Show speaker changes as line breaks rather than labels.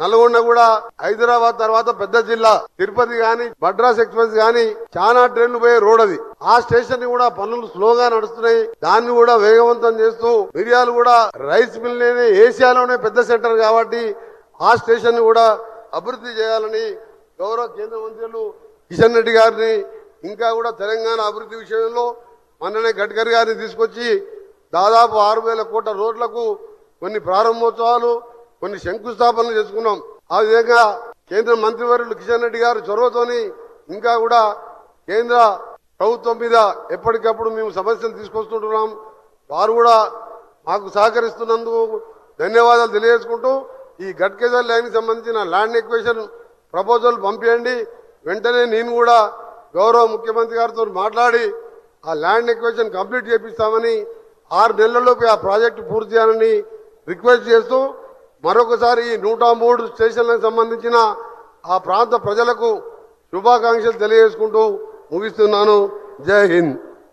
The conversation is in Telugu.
నల్గొండ కూడా హైదరాబాద్ తర్వాత పెద్ద జిల్లా. తిరుపతి గాని మద్రాస్ ఎక్స్ప్రెస్ గాని చాలా ట్రైన్లు పోయే రోడ్ అది. ఆ స్టేషన్ని కూడా పనులు స్లోగా నడుస్తున్నాయి. దాన్ని కూడా వేగవంతం చేస్తూ మిరియాలు కూడా రైస్ మిల్ ఏషియాలోనే పెద్ద సెంటర్ కాబట్టి ఆ స్టేషన్ని కూడా అభివృద్ధి చేయాలని గౌరవ కేంద్ర మంత్రులు కిషన్ రెడ్డి గారిని ఇంకా కూడా తెలంగాణ అభివృద్ధి విషయంలో మొన్ననే గడ్కరీ గారిని తీసుకొచ్చి దాదాపు ఆరు వేల కోట్ల రోడ్లకు కొన్ని ప్రారంభోత్సవాలు కొన్ని శంకుస్థాపనలు చేసుకున్నాం. ఆ విధంగా కేంద్ర మంత్రివర్యులు కిషన్ రెడ్డి గారు చొరవతోని ఇంకా కూడా కేంద్ర ప్రభుత్వం మీద ఎప్పటికప్పుడు మేము సమస్యలు తీసుకొస్తుంటున్నాం. వారు కూడా మాకు సహకరిస్తున్నందుకు ధన్యవాదాలు తెలియజేసుకుంటూ ఈ గట్కేజర్ ల్యాండ్కి సంబంధించిన ల్యాండ్ ఎక్వేషన్ ప్రపోజల్ పంపించండి వెంటనే నేను కూడా గౌరవ ముఖ్యమంత్రి గారితో మాట్లాడి ఆ ల్యాండ్ ఎక్వేషన్ కంప్లీట్ చేపిస్తామని ఆరు నెలల్లోపు ఆ ప్రాజెక్టు పూర్తి చేయాలని రిక్వెస్ట్ చేస్తూ మరొకసారి ఈ నూట మూడు స్టేషన్లకు సంబంధించిన ఆ ప్రాంత ప్రజలకు శుభాకాంక్షలు తెలియజేసుకుంటూ ముగిస్తున్నాను. జై హింద్.